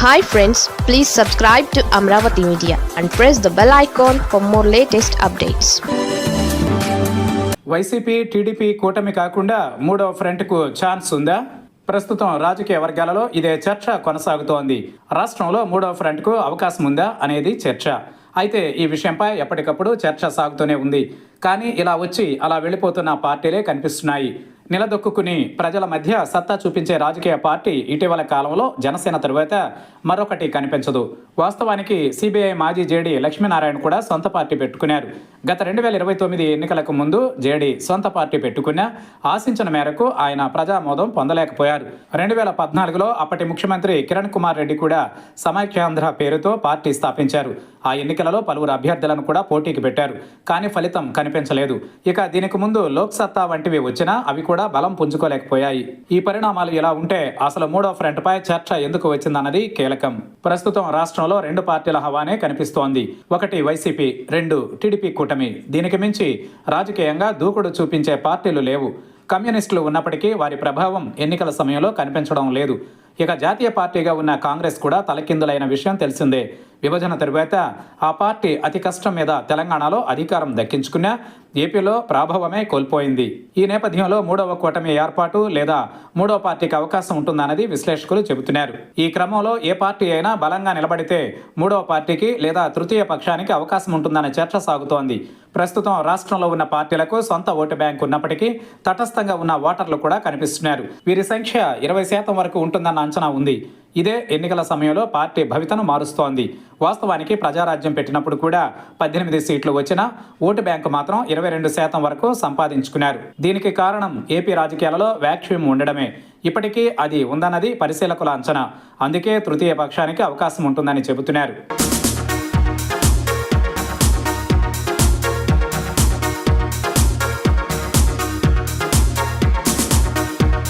Hi friends please subscribe to Amaravati media and press the bell icon for more latest updates YCP TDP కూటమి కాకుండా మూడవ ఫ్రంట్కు chance ఉందా? ప్రస్తుతం రాజకీయ వర్గాలలో ఇదే చర్చ కొనసాగుతోంది. రాష్ట్రంలో మూడవ ఫ్రంట్కు అవకాశం ఉందా అనేది చర్చ. అయితే ఈ విషయంపై ఎప్పటికప్పుడు చర్చ సాగుతూనే ఉంది. కానీ ఇలా వచ్చి అలా వెళ్ళిపోతున్న పార్టీలే కనిపిస్తున్నాయి. నిలదొక్కుని ప్రజల మధ్య సత్తా చూపించే రాజకీయ పార్టీ ఇటీవల కాలంలో జనసేన తరువాత మరొకటి కనిపించదు. వాస్తవానికి సిబిఐ మాజీ జేడీ లక్ష్మీనారాయణ కూడా సొంత పార్టీ పెట్టుకున్నారు. గత రెండు వేల ఇరవై తొమ్మిది ఎన్నికలకు ముందు జేడీ సొంత పార్టీ పెట్టుకున్న ఆశించిన మేరకు ఆయన ప్రజామోదం పొందలేకపోయారు. రెండు వేల పద్నాలుగులో అప్పటి ముఖ్యమంత్రి కిరణ్ కుమార్ రెడ్డి కూడా సమైక్యాంధ్ర పేరుతో పార్టీ స్థాపించారు. ఆ ఎన్నికలలో పలువురు అభ్యర్థులను కూడా పోటీకి పెట్టారు. కానీ ఫలితం కనిపించలేదు. ఇక దీనికి ముందు లోక్సత్తా వంటివి వచ్చినా అవి కూడా బలం పుంజుకోలేకపోయాయి. ఈ పరిణామాలు ఇలా ఉంటే అసలు మూడో ఫ్రంట్ పై చర్చ ఎందుకు వచ్చిందన్నది కీలకం. ప్రస్తుతం రాష్ట్రంలో రెండు పార్టీల హవానే కనిపిస్తోంది. ఒకటి వైసీపీ రెండు టీడీపీ కూటమి. దీనికి మించి రాజకీయంగా దూకుడు చూపించే పార్టీలు లేవు. కమ్యూనిస్టులు ఉన్నప్పటికీ వారి ప్రభావం ఎన్నికల సమయంలో కనిపించడం లేదు. ఇక జాతీయ పార్టీగా ఉన్న కాంగ్రెస్ కూడా తలకిందులైన విషయం తెలిసిందే. విభజన తరువాత ఆ పార్టీ అతి కష్టం మీద తెలంగాణలో అధికారం దక్కించుకున్నా ఏపీలో ప్రాభవమే కోల్పోయింది. ఈ నేపథ్యంలో మూడవ కూటమి ఏర్పాటు లేదా మూడవ పార్టీకి అవకాశం ఉంటుందన్నది విశ్లేషకులు చెబుతున్నారు. ఈ క్రమంలో ఏ పార్టీ అయినా బలంగా నిలబడితే మూడవ పార్టీకి లేదా తృతీయ పక్షానికి అవకాశం ఉంటుందనే చర్చ సాగుతోంది. ప్రస్తుతం రాష్ట్రంలో ఉన్న పార్టీలకు సొంత ఓటు బ్యాంక్ ఉన్నప్పటికీ తటస్థంగా ఉన్న ఓటర్లు కూడా కనిపిస్తున్నారు. వీరి సంఖ్య ఇరవై శాతం వరకు ఉంటుందన్న అంచనా ఉంది. ఇదే ఎన్నికల సమయంలో పార్టీ భవితను మారుస్తోంది. వాస్తవానికి ప్రజారాజ్యం పెట్టినప్పుడు కూడా పద్దెనిమిది సీట్లు వచ్చినా ఓటు బ్యాంకు మాత్రం ఇరవై రెండు శాతం వరకు సంపాదించుకున్నారు. దీనికి కారణం ఏపీ రాజకీయాలలో వ్యాక్యూమ్ ఉండడమే. ఇప్పటికీ అది ఉందన్నది పరిశీలకుల అంచనా. అందుకే తృతీయ పక్షానికి అవకాశం ఉంటుందని చెబుతున్నారు.